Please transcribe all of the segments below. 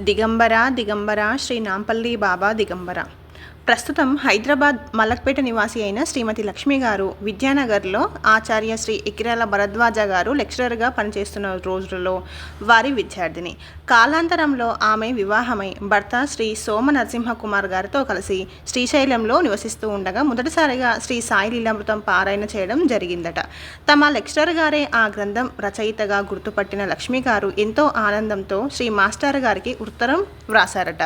దిగంబర దిగంబర శ్రీ నాంపల్లి బాబా దిగంబర ప్రస్తుతం హైదరాబాద్ మలక్పేట నివాసి అయిన శ్రీమతి లక్ష్మి గారు విద్యానగర్లో ఆచార్య శ్రీ ఇకిరాల భరద్వాజ గారు లెక్చరర్గా పనిచేస్తున్న రోజులలో వారి విద్యార్థిని. కాలాంతరంలో ఆమె వివాహమై భర్త శ్రీ సోమ నరసింహకుమార్ గారితో కలిసి శ్రీశైలంలో నివసిస్తూ ఉండగా మొదటిసారిగా శ్రీ సాయి లీలామృతం పారాయణ చేయడం జరిగిందట. తమ లెక్చరర్ గారే ఆ గ్రంథం రచయితగా గుర్తుపట్టిన లక్ష్మి గారు ఎంతో ఆనందంతో శ్రీ మాస్టర్ గారికి ఉత్తరం వ్రాసారట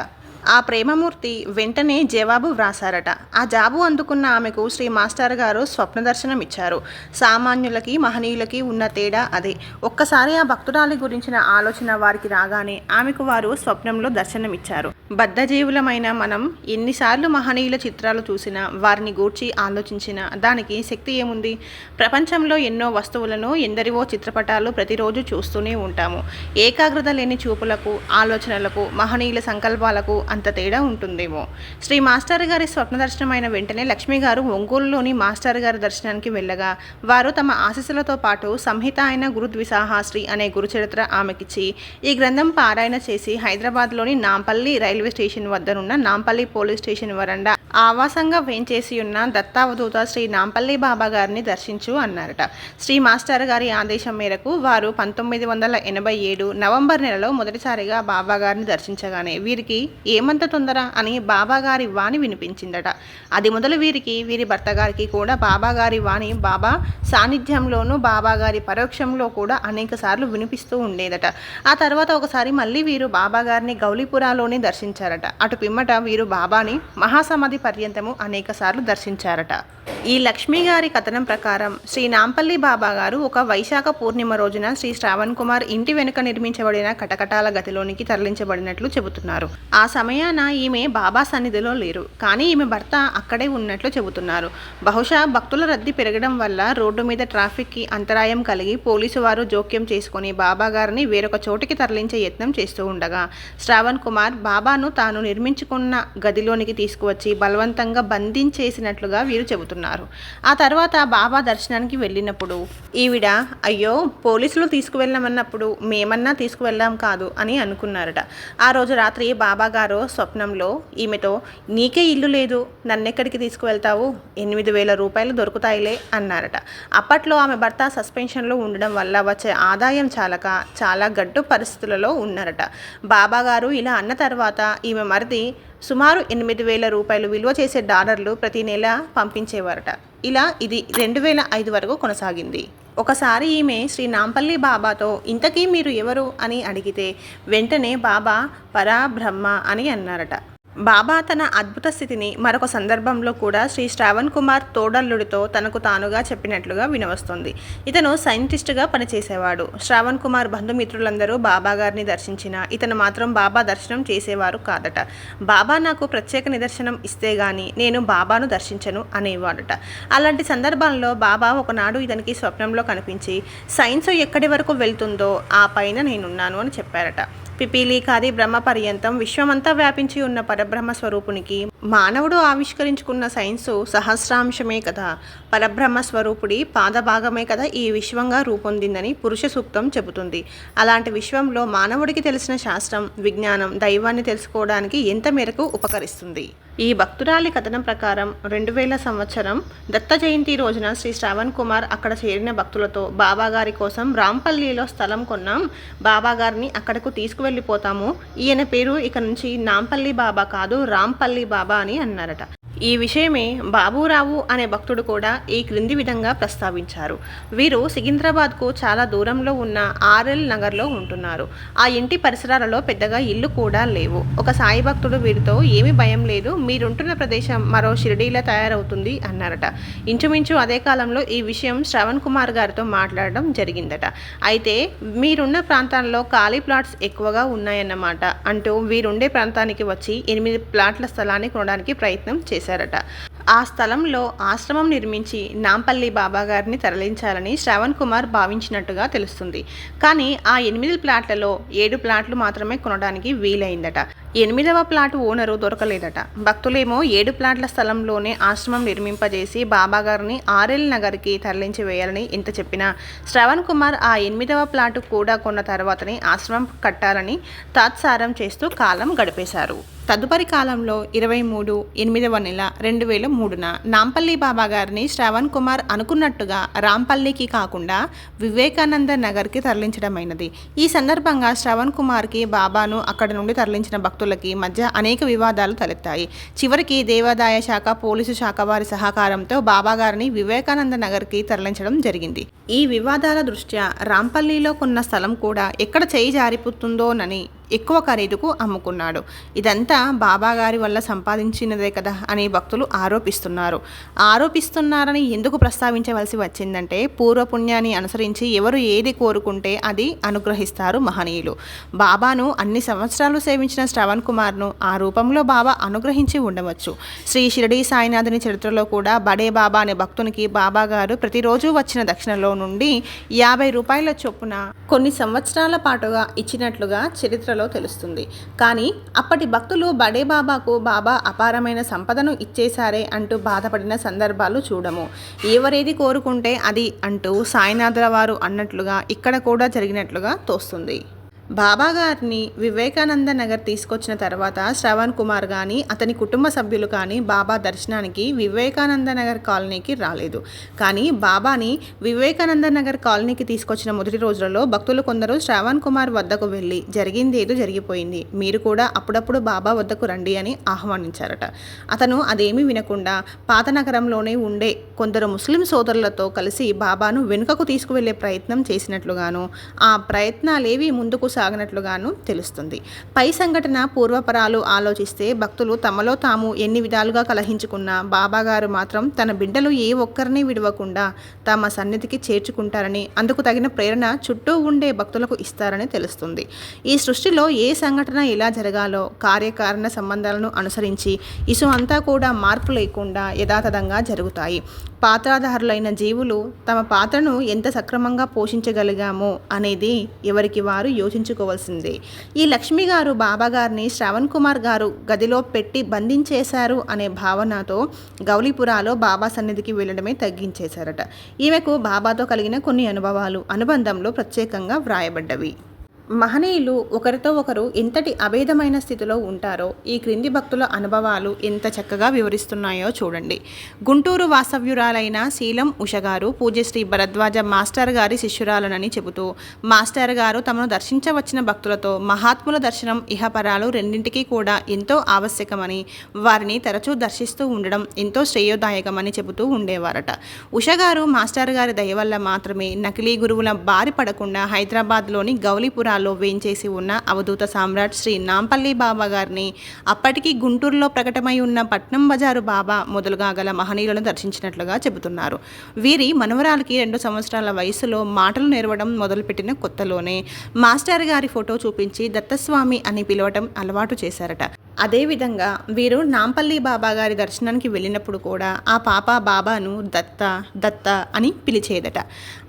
ఆ ప్రేమమూర్తి వెంటనే జవాబు వ్రాసారట ఆ జాబు అందుకున్న ఆమెకు శ్రీ మాస్టర్ గారు స్వప్న దర్శనం ఇచ్చారు. సామాన్యులకి మహనీయులకి ఉన్న తేడా అదే. ఒక్కసారి ఆ భక్తురాలి గురించిన ఆలోచన వారికి రాగానే ఆమెకు వారు స్వప్నంలో దర్శనం ఇచ్చారు బద్ధజీవులమైన మనం ఎన్నిసార్లు మహనీయుల చిత్రాలు చూసినా వారిని గూర్చి ఆలోచించినా దానికి శక్తి ఏముంది? ప్రపంచంలో ఎన్నో వస్తువులను ఎందరివో చిత్రపటాలు ప్రతిరోజు చూస్తూనే ఉంటాము. ఏకాగ్రత లేని చూపులకు ఆలోచనలకు మహనీయుల సంకల్పాలకు అంత తేడా ఉంటుందేమో? శ్రీ మాస్టర్ గారి స్వప్న దర్శనమైన వెంటనే లక్ష్మి గారు ఒంగోలులోని మాస్టర్ గారి దర్శనానికి వెళ్ళగా వారు తమ ఆశీస్సులతో పాటు సంహిత అయిన గురుద్విసాహాశ్రీ అనే గురుచరిత్ర ఆమెకిచ్చి ఈ గ్రంథం పారాయణ చేసి హైదరాబాద్లోని నాంపల్లి రైల్వే రైల్వే స్టేషన్ వద్దనున్న నాంపల్లి పోలీస్ స్టేషన్ వరండా ఆవాసంగా వేంచేసి ఉన్న దత్తావధూత శ్రీ నాంపల్లి బాబా గారిని దర్శించు అన్నారట. శ్రీ మాస్టర్ గారి ఆదేశం మేరకు వారు పంతొమ్మిది వందల ఎనభై ఏడు నవంబర్ నెలలో మొదటిసారిగా బాబా గారిని దర్శించగానే వీరికి ఏమంత తొందర అని బాబా గారి వాణి వినిపించిందట. అది మొదలు వీరికి వీరి భర్త గారికి కూడా బాబా గారి వాణి బాబా సాన్నిధ్యంలోనూ బాబా గారి పరోక్షంలో కూడా అనేక సార్లు వినిపిస్తూ ఉండేదట. ఆ తర్వాత ఒకసారి మళ్ళీ వీరు బాబా గారిని గౌలీపురాలోనే దర్శించారట. అటు పిమ్మట వీరు బాబాని మహాసమాధి పర్యంతము అనేక సార్లు దర్శించారట. ఈ లక్ష్మీగారి కథనం ప్రకారం శ్రీ నాంపల్లి బాబా గారు ఒక వైశాఖ పూర్ణిమ రోజున శ్రీ శ్రావణ్ కుమార్ ఇంటి వెనుక నిర్మించబడిన కటకటాల గదిలోనికి తరలించబడినట్లు చెబుతున్నారు. ఆ సమయాన ఈమె బాబా సన్నిధిలో లేరు. కానీ ఈమె భర్త అక్కడే ఉన్నట్లు చెబుతున్నారు. బహుశా భక్తుల రద్దీ పెరగడం వల్ల రోడ్డు మీద ట్రాఫిక్కి అంతరాయం కలిగి పోలీసు వారు జోక్యం చేసుకుని బాబా గారిని వేరొక చోటికి తరలించే యత్నం చేస్తూ ఉండగా శ్రావణ్ కుమార్ బాబాను తాను నిర్మించుకున్న గదిలోనికి తీసుకువచ్చి బలవంతంగా బంధించేసినట్లుగా వీరు చెబుతున్నారు. ఆ తర్వాత బాబా దర్శనానికి వెళ్ళినప్పుడు ఈవిడ అయ్యో పోలీసులు తీసుకువెళ్ళమన్నప్పుడు మేమన్నా తీసుకువెళ్ళాం కాదు అని అనుకున్నారట. ఆ రోజు రాత్రి బాబా గారు స్వప్నంలో ఈమెతో నీకే ఇల్లు లేదు నన్నెక్కడికి తీసుకువెళ్తావు? ఎనిమిది వేల రూపాయలు దొరుకుతాయిలే అన్నారట. అప్పట్లో ఆమె భర్త సస్పెన్షన్లో ఉండడం వల్ల వచ్చే ఆదాయం చాలక చాలా గడ్డు పరిస్థితులలో ఉన్నారట. బాబా గారు ఇలా అన్న తర్వాత ఈమె మరిది సుమారు ఎనిమిది వేల రూపాయలు విలువ చేసే డాలర్లు ప్రతి నెల పంపించేవారట. ఇలా ఇది రెండు వేల ఐదు వరకు కొనసాగింది. ఒకసారి ఈమె శ్రీ నాంపల్లి బాబాతో ఇంతకీ మీరు ఎవరు? అని అడిగితే వెంటనే బాబా పరాబ్రహ్మ అని అన్నారట. బాబా తన అద్భుత స్థితిని మరొక సందర్భంలో కూడా శ్రీ శ్రావణ్ కుమార్ తోడల్లుడితో తనకు తానుగా చెప్పినట్లుగా వినవస్తుంది. ఇతను సైంటిస్టుగా పనిచేసేవాడు. శ్రావణ్ కుమార్ బంధుమిత్రులందరూ బాబా గారిని దర్శించిన ఇతను మాత్రం బాబా దర్శనం చేసేవారు కాదట. బాబా నాకు ప్రత్యేక నిదర్శనం ఇస్తే గాని నేను బాబాను దర్శించను అనేవాడట. అలాంటి సందర్భంలో బాబా ఒకనాడు ఇతనికి స్వప్నంలో కనిపించి సైన్స్ ఎక్కడి వరకు వెళ్తుందో ఆ పైన నేనున్నాను అని చెప్పారట. పిపీలీకాది బ్రహ్మ పర్యంతం విశ్వమంతా వ్యాపించి ఉన్న పరబ్రహ్మ స్వరూపునికి మానవుడు ఆవిష్కరించుకున్న సైన్సు సహస్రాంశమే కదా. పరబ్రహ్మ స్వరూపుడి పాదభాగమే కదా ఈ విశ్వంగా రూపొందిందని పురుష సూక్తం చెబుతుంది. అలాంటి విశ్వంలో మానవుడికి తెలిసిన శాస్త్రం విజ్ఞానం దైవాన్ని తెలుసుకోవడానికి ఎంత మేరకు ఉపకరిస్తుంది? ఈ భక్తురాలి కథనం ప్రకారం రెండు వేల సంవత్సరం దత్త జయంతి రోజున శ్రీ శ్రావణ్ కుమార్ అక్కడ చేరిన భక్తులతో బాబాగారి కోసం రాంపల్లిలో స్థలం కొన్నాం. బాబాగారిని అక్కడకు తీసుకువెళ్ళిపోతాము. ఈయన పేరు ఇక నుంచి నాంపల్లి బాబా కాదు రాంపల్లి బాబా అని అన్నారట. ఈ విషయమే బాబురావు అనే భక్తుడు కూడా ఈ క్రింది విధంగా ప్రస్తావించారు. వీరు సికింద్రాబాద్కు చాలా దూరంలో ఉన్న ఆర్ఎల్ నగర్లో ఉంటున్నారు. ఆ ఇంటి పరిసరాలలో పెద్దగా ఇల్లు కూడా లేవు. ఒక సాయి భక్తుడు వీరితో ఏమి భయం లేదు మీరుంటున్న ప్రదేశం మరో షిరిడీలా తయారవుతుంది అన్నారట. ఇంచుమించు అదే కాలంలో ఈ విషయం శ్రవణ్ కుమార్ గారితో మాట్లాడడం జరిగిందట. అయితే మీరున్న ప్రాంతాల్లో ఖాళీ ప్లాట్స్ ఎక్కువగా ఉన్నాయన్నమాట అంటూ వీరుండే ప్రాంతానికి వచ్చి ఎనిమిది ప్లాట్ల స్థలాన్ని కొనడానికి ప్రయత్నం చేశారట. ఆ స్థలంలో ఆశ్రమం నిర్మించి నాంపల్లి బాబా గారిని తరలించాలని శ్రవణ్ కుమార్ భావించినట్టుగా తెలుస్తుంది. కానీ ఆ ఎనిమిది ప్లాట్లలో ఏడు ప్లాట్లు మాత్రమే కొనడానికి వీలైందట. ఎనిమిదవ ప్లాట్ ఓనరు దొరకలేదట. భక్తులేమో ఏడు ప్లాట్ల స్థలంలోనే ఆశ్రమం నిర్మింపజేసి బాబాగారిని ఆర్ఎల్ నగర్కి తరలించి వేయాలని ఇంత చెప్పినా. శ్రవణ్ కుమార్ ఆ ఎనిమిదవ ప్లాటు కూడా కొన్న తర్వాతనే ఆశ్రమం కట్టాలని తాత్సారం చేస్తూ కాలం గడిపేశారు. తదుపరి కాలంలో ఇరవై మూడు ఎనిమిదవ నెల రెండు వేల మూడున నాంపల్లి బాబా గారిని శ్రవణ్ కుమార్ అనుకున్నట్టుగా రాంపల్లికి కాకుండా వివేకానంద నగర్కి తరలించడమైనది. ఈ సందర్భంగా శ్రవణ్ కుమార్కి బాబాను అక్కడ నుండి తరలించిన భక్తులకి మధ్య అనేక వివాదాలు తలెత్తాయి. చివరికి దేవాదాయ శాఖ పోలీసు శాఖ వారి సహకారంతో బాబా గారిని వివేకానంద నగర్కి తరలించడం జరిగింది. ఈ వివాదాల దృష్ట్యా రాంపల్లిలో కొన్న స్థలం కూడా ఎక్కడ చేయి జారిపోతుందోనని ఎక్కువ ఖరీదుకు అమ్ముకున్నాడు. ఇదంతా బాబాగారి వల్ల సంపాదించినదే కదా అని భక్తులు ఆరోపిస్తున్నారు. ఆరోపిస్తున్నారని ఎందుకు ప్రస్తావించవలసి వచ్చిందంటే పూర్వపుణ్యాన్ని అనుసరించి ఎవరు ఏది కోరుకుంటే అది అనుగ్రహిస్తారు మహనీయులు. బాబాను అన్ని సంవత్సరాలు సేవించిన శ్రవణ్ కుమార్ను ఆ రూపంలో బాబా అనుగ్రహించి ఉండవచ్చు. శ్రీ షిరడి సాయినాథుని చరిత్రలో కూడా బడే బాబా అనే భక్తునికి బాబాగారు ప్రతిరోజు వచ్చిన దక్షిణలో నుండి యాభై రూపాయల చొప్పున కొన్ని సంవత్సరాల పాటుగా ఇచ్చినట్లుగా చరిత్ర చరిత్రలో తెలుస్తుంది. కానీ అప్పటి భక్తులు బడే బాబాకు బాబా అపారమైన సంపదను ఇచ్చేశారే అంటూ బాధపడిన సందర్భాలు చూడము. ఎవరేది కోరుకుంటే అది అంటూ సాయినాథుల వారు అన్నట్లుగా ఇక్కడ కూడా జరిగినట్లుగా తోస్తుంది. బాబా గారిని వివేకానంద నగర్ తీసుకొచ్చిన తర్వాత శ్రవణ్ కుమార్ కానీ అతని కుటుంబ సభ్యులు కానీ బాబా దర్శనానికి వివేకానంద నగర్ కాలనీకి రాలేదు. కానీ బాబాని వివేకానంద నగర్ కాలనీకి తీసుకొచ్చిన మొదటి రోజులలో భక్తులు కొందరు శ్రవణ్ కుమార్ వద్దకు వెళ్ళి జరిగింది ఏదో జరిగిపోయింది. మీరు కూడా అప్పుడప్పుడు బాబా వద్దకు రండి అని ఆహ్వానించారట. అతను అదేమీ వినకుండా పాత నగరంలోనే ఉండే కొందరు ముస్లిం సోదరులతో కలిసి బాబాను వెనుకకు తీసుకువెళ్ళే ప్రయత్నం చేసినట్లుగాను ఆ ప్రయత్నాలేవి ముందుకు సాగినట్లుగాను తెలుస్తుంది. పై సంఘటన పూర్వపరాలు ఆలోచిస్తే భక్తులు తమలో తాము ఎన్ని విధాలుగా కలహించుకున్నా బాబాగారు మాత్రం తన బిడ్డలు ఏ ఒక్కరిని విడవకుండా తమ సన్నిధికి చేర్చుకుంటారని అందుకు తగిన ప్రేరణ చుట్టూ ఉండే భక్తులకు ఇస్తారని తెలుస్తుంది. ఈ సృష్టిలో ఏ సంఘటన ఎలా జరగాలో కార్యకారణ సంబంధాలను అనుసరించి ఇసు అంతా కూడా మార్పు లేకుండా యథాతథంగా జరుగుతాయి. పాత్రాధారులైన జీవులు తమ పాత్రను ఎంత సక్రమంగా పోషించగలిగామో అనేది ఎవరికి వారు యోచించుకోవాల్సిందే ఈ లక్ష్మి గారు బాబా గారిని శ్రవణ్ కుమార్ గారు గదిలో పెట్టి బంధించేశారు అనే భావనతో గౌలీపురాలో బాబా సన్నిధికి వెళ్ళడమే తగ్గించేశారట. ఈమెకు బాబాతో కలిగిన కొన్ని అనుభవాలు అనుబంధంలో ప్రత్యేకంగా వ్రాయబడ్డవి. మహనీయులు ఒకరితో ఒకరు ఎంతటి అభేదమైన స్థితిలో ఉంటారో ఈ క్రింది భక్తుల అనుభవాలు ఎంత చక్కగా వివరిస్తున్నాయో చూడండి. గుంటూరు వాసవ్యురాలైన శీలం ఉషగారు పూజ్యశ్రీ భరద్వాజ మాస్టర్ గారి శిష్యురాలనని చెబుతూ మాస్టర్ గారు తమను దర్శించవచ్చిన భక్తులతో మహాత్ముల దర్శనం ఇహపరాలు రెండింటికి కూడా ఎంతో ఆవశ్యకమని వారిని తరచూ దర్శిస్తూ ఉండడం ఎంతో శ్రేయోదాయకమని చెబుతూ ఉండేవారట. ఉషగారు మాస్టర్ గారి దయ వల్ల మాత్రమే నకిలీ గురువుల బారి పడకుండా హైదరాబాద్లోని గౌలీపురాలో వేంచేసి ఉన్న అవధూత సామ్రాట్ శ్రీ నాంపల్లి బాబా గారిని అప్పటికి గుంటూరులో ప్రకటమై ఉన్న పట్నం బజారు బాబా మొదలుగా గల మహనీయులను దర్శించినట్లుగా చెబుతున్నారు. వీరి మనవరాలకి రెండు సంవత్సరాల వయసులో మాటలు నేర్వడం మొదలుపెట్టిన కొత్తలోనే మాస్టర్ గారి ఫోటో చూపించి దత్తస్వామి అని పిలవటం అలవాటు చేశారట. అదేవిధంగా వీరు నాంపల్లి బాబా గారి దర్శనానికి వెళ్ళినప్పుడు కూడా ఆ పాప బాబాను దత్త దత్త అని పిలిచేదట.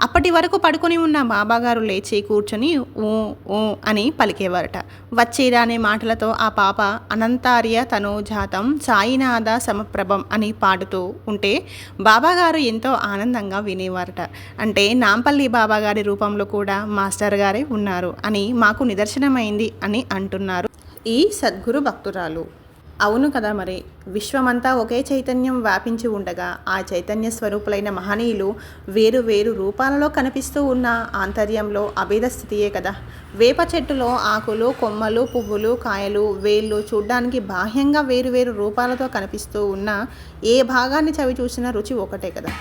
అప్పటి వరకు పడుకొని ఉన్న బాబాగారు లేచి కూర్చొని ఊ ఊ అని పలికేవారట. వచ్చేరా అనే మాటలతో ఆ పాప అనంతార్య తనోజాతం సాయినాథ సమప్రభం అని పాడుతూ ఉంటే బాబాగారు ఎంతో ఆనందంగా వినేవారట. అంటే నాంపల్లి బాబాగారి రూపంలో కూడా మాస్టర్ గారే ఉన్నారు అని మాకు నిదర్శనమైంది అని అంటున్నారు. ఈ సద్గురు భక్తురాలు. అవును కదా మరి విశ్వమంతా ఒకే చైతన్యం వ్యాపించి ఉండగా ఆ చైతన్య స్వరూపులైన మహనీయులు వేరు వేరు రూపాలలో కనిపిస్తూ ఉన్న ఆంతర్యంలో అభేద స్థితియే కదా. వేప చెట్టులో ఆకులు కొమ్మలు పువ్వులు కాయలు వేళ్ళు చూడ్డానికి బాహ్యంగా వేరు వేరు రూపాలతో కనిపిస్తూ ఉన్న ఏ భాగాన్ని చవి చూసినా రుచి ఒకటే కదా.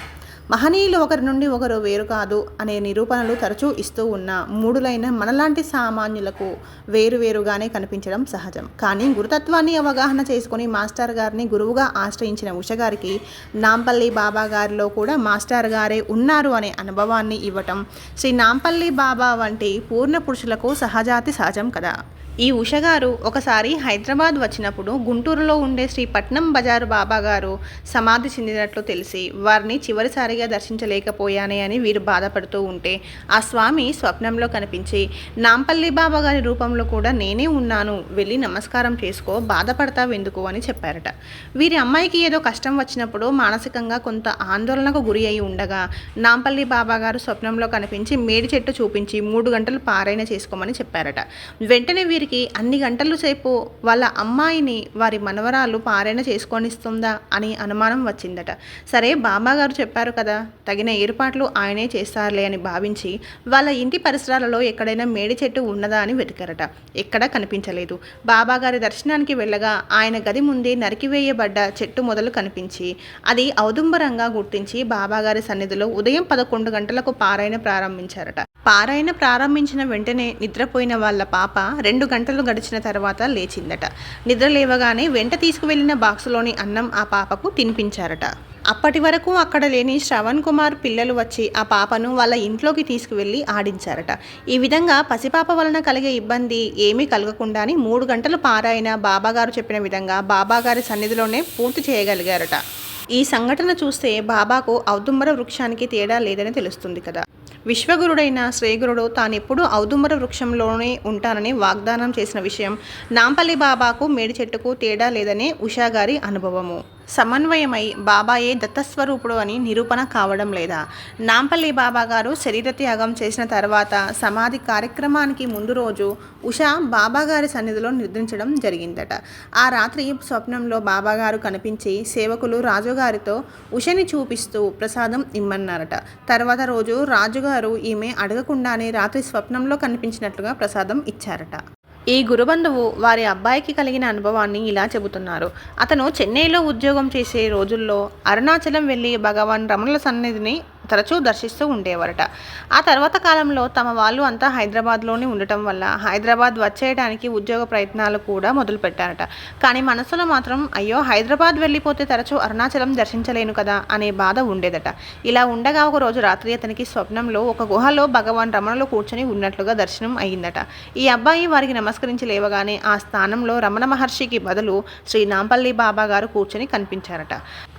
మహనీయులు ఒకరి నుండి ఒకరు వేరు కాదు అనే నిరూపణలు తరచూ ఇస్తూ ఉన్న మూడులైన మనలాంటి సామాన్యులకు వేరువేరుగానే కనిపించడం సహజం. కానీ గురుతత్వాన్ని అవగాహన చేసుకుని మాస్టర్ గారిని గురువుగా ఆశ్రయించిన ఉషగారికి నాంపల్లి బాబా గారిలో కూడా మాస్టర్ గారే ఉన్నారు అనే అనుభవాన్ని ఇవ్వటం శ్రీ నాంపల్లి బాబా వంటి పూర్ణ పురుషులకు సహజాతి సహజం కదా. ఈ ఉషగారు ఒకసారి హైదరాబాద్ వచ్చినప్పుడు గుంటూరులో ఉండే శ్రీ పట్నం బజారు బాబా గారు సమాధి చెందినట్లు తెలిసి వారిని చివరిసారిగా దర్శించలేకపోయానే అని వీరు బాధపడుతూ ఉంటే ఆ స్వామి స్వప్నంలో కనిపించి నాంపల్లి బాబా గారి రూపంలో కూడా నేనే ఉన్నాను వెళ్ళి నమస్కారం చేసుకో బాధపడతావెందుకు అని చెప్పారట. వీరి అమ్మాయికి ఏదో కష్టం వచ్చినప్పుడు మానసికంగా కొంత ఆందోళనకు గురి అయి ఉండగా నాంపల్లి బాబా గారు స్వప్నంలో కనిపించి మేడి చెట్టు చూపించి మూడు గంటలు పారైన చేసుకోమని చెప్పారట. వెంటనే వీరికి అన్ని గంటలు సేపు వాళ్ళ అమ్మాయిని వారి మనవరాలు పారాయణ చేసుకొనిస్తుందా అని అనుమానం వచ్చిందట. సరే బాబాగారు చెప్పారు కదా తగిన ఏర్పాట్లు ఆయనే చేస్తారులే అని భావించి వాళ్ళ ఇంటి పరిసరాలలో ఎక్కడైనా మేడి చెట్టు ఉన్నదా అని వెతికారట. ఎక్కడా కనిపించలేదు. బాబాగారి దర్శనానికి వెళ్ళగా ఆయన గది ముందే నరికివేయబడ్డ చెట్టు మొదలు కనిపించి అది ఔదుంబరంగా గుర్తించి బాబాగారి సన్నిధిలో ఉదయం పదకొండు గంటలకు పారాయణ ప్రారంభించారట. పారాయణ ప్రారంభించిన వెంటనే నిద్రపోయిన వాళ్ళ పాప రెండు గంటలు గడిచిన తర్వాత లేచిందట. నిద్ర లేవగానే వెంట తీసుకువెళ్ళిన బాక్సులోని అన్నం ఆ పాపకు తినిపించారట. అప్పటి వరకు అక్కడ లేని శ్రవణ్ కుమార్ పిల్లలు వచ్చి ఆ పాపను వాళ్ళ ఇంట్లోకి తీసుకువెళ్ళి ఆడించారట. ఈ విధంగా పసిపాప వలన కలిగే ఇబ్బంది ఏమీ కలగకుండానే మూడు గంటలు పారాయణ బాబాగారు చెప్పిన విధంగా బాబాగారి సన్నిధిలోనే పూర్తి చేయగలిగారట. ఈ సంఘటన చూస్తే బాబాకు ఔదుంబర వృక్షానికి తేడా లేదని తెలుస్తుంది కదా. విశ్వగురుడైన శ్రీగురుడు తానెప్పుడు ఔదుంబర వృక్షంలోనే ఉంటానని వాగ్దానం చేసిన విషయం నాంపల్లి బాబాకు మేడి చెట్టుకు తేడా లేదనే ఉషా గారి అనుభవము. సమన్వయమై బాబాయే దత్తస్వరూపుడు అని నిరూపణ కావడం లేదా? నాంపల్లి బాబా గారు శరీర త్యాగం చేసిన తర్వాత సమాధి కార్యక్రమానికి ముందు రోజు ఉషా బాబాగారి సన్నిధిలో నిద్రించడం జరిగిందట. ఆ రాత్రి స్వప్నంలో బాబాగారు కనిపించి సేవకులు రాజుగారితో ఉషని చూపిస్తూ ప్రసాదం ఇమ్మన్నారట. తర్వాత రోజు రాజుగారు ఈమె అడగకుండానే రాత్రి స్వప్నంలో కనిపించినట్లుగా ప్రసాదం ఇచ్చారట. ఈ గురుబంధువు వారి అబ్బాయికి కలిగిన అనుభవాన్ని ఇలా చెబుతున్నారు. అతను చెన్నైలో ఉద్యోగం చేసే రోజుల్లో అరుణాచలం వెళ్ళి భగవాన్ రమణుల సన్నిధిని తరచూ దర్శిస్తూ ఉండేవారట. ఆ తర్వాత కాలంలో తమ వాళ్ళు అంతా హైదరాబాద్లోనే ఉండటం వల్ల హైదరాబాద్ వచ్చేయడానికి ఉద్యోగ ప్రయత్నాలు కూడా మొదలుపెట్టారట. కానీ మనసులో మాత్రం అయ్యో హైదరాబాద్ వెళ్ళిపోతే తరచూ అరుణాచలం దర్శించలేను కదా అనే బాధ ఉండేదట. ఇలా ఉండగా ఒక రోజు రాత్రి అతనికి స్వప్నంలో ఒక గుహలో భగవాన్ రమణలో కూర్చొని ఉన్నట్లుగా దర్శనం అయ్యిందట ఈ అబ్బాయి వారికి నమస్కరించి లేవగానే ఆ స్థానంలో రమణ మహర్షికి బదులు శ్రీ నాంపల్లి బాబా గారు కూర్చొని కనిపించారట.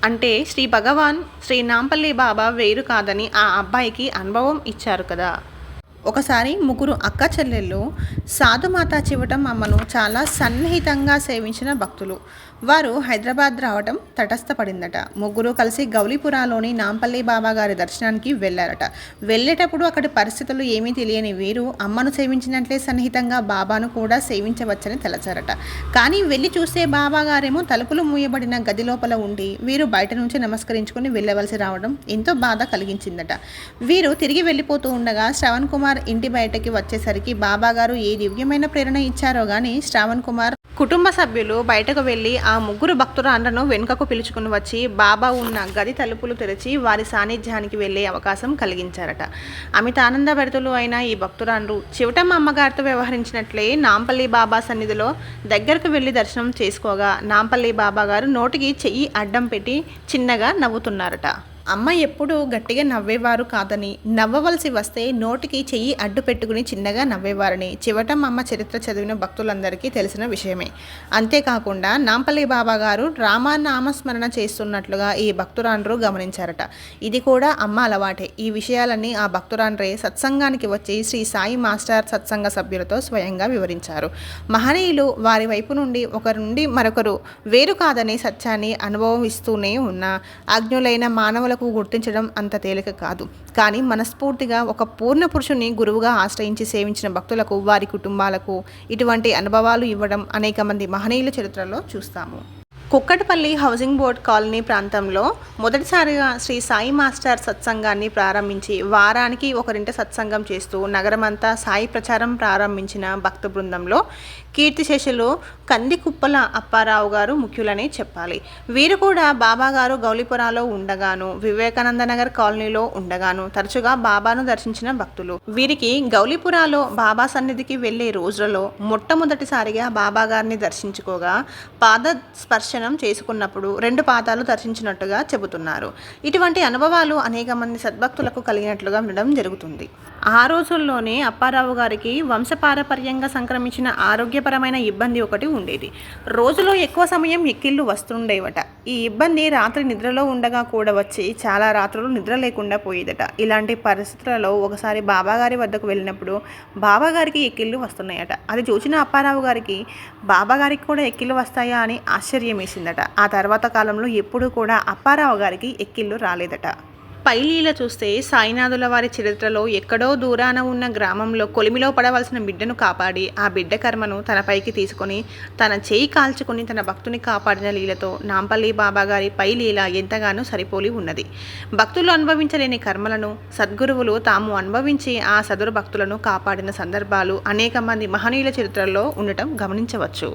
అంటే శ్రీ భగవాన్ శ్రీ నాంపల్లి బాబా వేరు కాదని ఆ అబ్బాయికి అనుభవం ఇచ్చారు కదా. ఒకసారి ముగ్గురు అక్క చెల్లెళ్ళు సాధుమాత చివటం అమ్మను చాలా సన్నిహితంగా సేవించిన భక్తులు. వారు హైదరాబాద్ రావటం తటస్థపడిందట. ముగ్గురు కలిసి గౌలీపురాలోని నాంపల్లి బాబా గారి దర్శనానికి వెళ్ళారట. వెళ్ళేటప్పుడు అక్కడి పరిస్థితులు ఏమీ తెలియని వీరు అమ్మను సేవించినట్లే సన్నిహితంగా బాబాను కూడా సేవించవచ్చని తలచారట. కానీ వెళ్ళి చూస్తే బాబా గారేమో తలుపులు మూయబడిన గది లోపల ఉండి వీరు బయట నుంచి నమస్కరించుకుని వెళ్ళవలసి రావడం ఎంతో బాధ కలిగించిందట. వీరు తిరిగి వెళ్ళిపోతూ ఉండగా శ్రవణ్ కుమార్ ఇంటి బయటకి వచ్చేసరికి బాబాగారు ఏ దివ్యమైన ప్రేరణ ఇచ్చారో గానీ శ్రావణ్ కుమార్ కుటుంబ సభ్యులు బయటకు వెళ్ళి ఆ ముగ్గురు భక్తురాండ్రను వెనుకకు పిలుచుకుని వచ్చి బాబా ఉన్న గది తలుపులు తెరిచి వారి సాన్నిధ్యానికి వెళ్ళే అవకాశం కలిగించారట. అమిత ఆనందభరితులు అయిన ఈ భక్తురాండ్రు చివటమ్మ అమ్మగారితో వ్యవహరించినట్లే నాంపల్లి బాబా సన్నిధిలో దగ్గరకు వెళ్ళి దర్శనం చేసుకోగా నాంపల్లి బాబా గారు నోటికి చెయ్యి అడ్డం పెట్టి చిన్నగా నవ్వుతున్నారట. అమ్మ ఎప్పుడూ గట్టిగా నవ్వేవారు కాదని నవ్వవలసి వస్తే నోటికి చెయ్యి అడ్డు పెట్టుకుని చిన్నగా నవ్వేవారని చివటం అమ్మ చరిత్ర చదివిన భక్తులందరికీ తెలిసిన విషయమే. అంతేకాకుండా నాంపల్లి బాబా గారు రామనామస్మరణ చేస్తున్నట్లుగా ఈ భక్తురాండ్రు గమనించారట. ఇది కూడా అమ్మ అలవాటే. ఈ విషయాలన్నీ ఆ భక్తురాండ్రే సత్సంగానికి వచ్చి శ్రీ సాయి మాస్టర్ సత్సంగ సభ్యులతో స్వయంగా వివరించారు. మహనీయులు వారి వైపు నుండి ఒకరి నుండి మరొకరు వేరు కాదనే సత్యాన్ని అనుభవిస్తూనే ఉన్న అజ్ఞులైన మానవులకు గుర్తించడం అంత తేలిక కాదు. కానీ మనస్ఫూర్తిగా ఒక పూర్ణ పురుషుని గురువుగా ఆశ్రయించి సేవించిన భక్తులకు వారి కుటుంబాలకు ఇటువంటి అనుభవాలు ఇవ్వడం అనేక మంది మహనీయుల చరిత్రలో చూస్తాము. కుక్కటపల్లి హౌసింగ్ బోర్డ్ కాలనీ ప్రాంతంలో మొదటిసారిగా శ్రీ సాయి మాస్టర్ సత్సంగాన్ని ప్రారంభించి వారానికి ఒకరింట సత్సంగం చేస్తూ నగరమంతా సాయి ప్రచారం ప్రారంభించిన భక్త బృందంలో కీర్తిశేషులు కందికుప్పల అప్పారావు గారు ముఖ్యులని చెప్పాలి. వీరు కూడా బాబా గారు గౌలిపురాలో ఉండగాను వివేకానంద నగర్ కాలనీలో ఉండగాను తరచుగా బాబాను దర్శించిన భక్తులు. వీరికి గౌలిపురాలో బాబా సన్నిధికి వెళ్ళే రోజులలో మొట్టమొదటిసారిగా బాబా గారిని దర్శించుకోగా పాద స్పర్శనం చేసుకున్నప్పుడు రెండు పాదాలు దర్శించినట్టుగా చెబుతున్నారు. ఇటువంటి అనుభవాలు అనేక మంది సద్భక్తులకు కలిగినట్లుగా ఉండడం జరుగుతుంది. ఆ రోజుల్లోనే అప్పారావు గారికి వంశపారపర్యంగా సంక్రమించిన ఆరోగ్య ఆరోగ్యపరమైన ఇబ్బంది ఒకటి ఉండేది. రోజులో ఎక్కువ సమయం ఎక్కిళ్ళు వస్తుండేవట. ఈ ఇబ్బంది రాత్రి నిద్రలో ఉండగా కూడా వచ్చి చాలా రాత్రులు నిద్ర లేకుండా పోయేదట. ఇలాంటి పరిస్థితులలో ఒకసారి బాబాగారి వద్దకు వెళ్ళినప్పుడు బాబాగారికి ఎక్కిళ్ళు వస్తున్నాయట. అది చూసిన అప్పారావు గారికి బాబాగారికి కూడా ఎక్కిళ్ళు వస్తాయా? అని ఆశ్చర్యం వేసిందట ఆ తర్వాత కాలంలో ఎప్పుడూ కూడా అప్పారావు గారికి ఎక్కిళ్ళు రాలేదట. పైలీల చూస్తే సాయినాథుల వారి చరిత్రలో ఎక్కడో దూరాన ఉన్న గ్రామంలో కొలిమిలో పడవలసిన బిడ్డను కాపాడి ఆ బిడ్డ కర్మను తనపైకి తీసుకొని తన చేయి కాల్చుకుని తన భక్తుని కాపాడిన లీలతో నాంపల్లి బాబాగారి పై లీల ఎంతగానో సరిపోలి ఉన్నది. భక్తులు అనుభవించలేని కర్మలను సద్గురువులు తాము అనుభవించి ఆ సదరు భక్తులను కాపాడిన సందర్భాలు అనేక మంది మహనీయుల చరిత్రలో ఉండటం గమనించవచ్చు.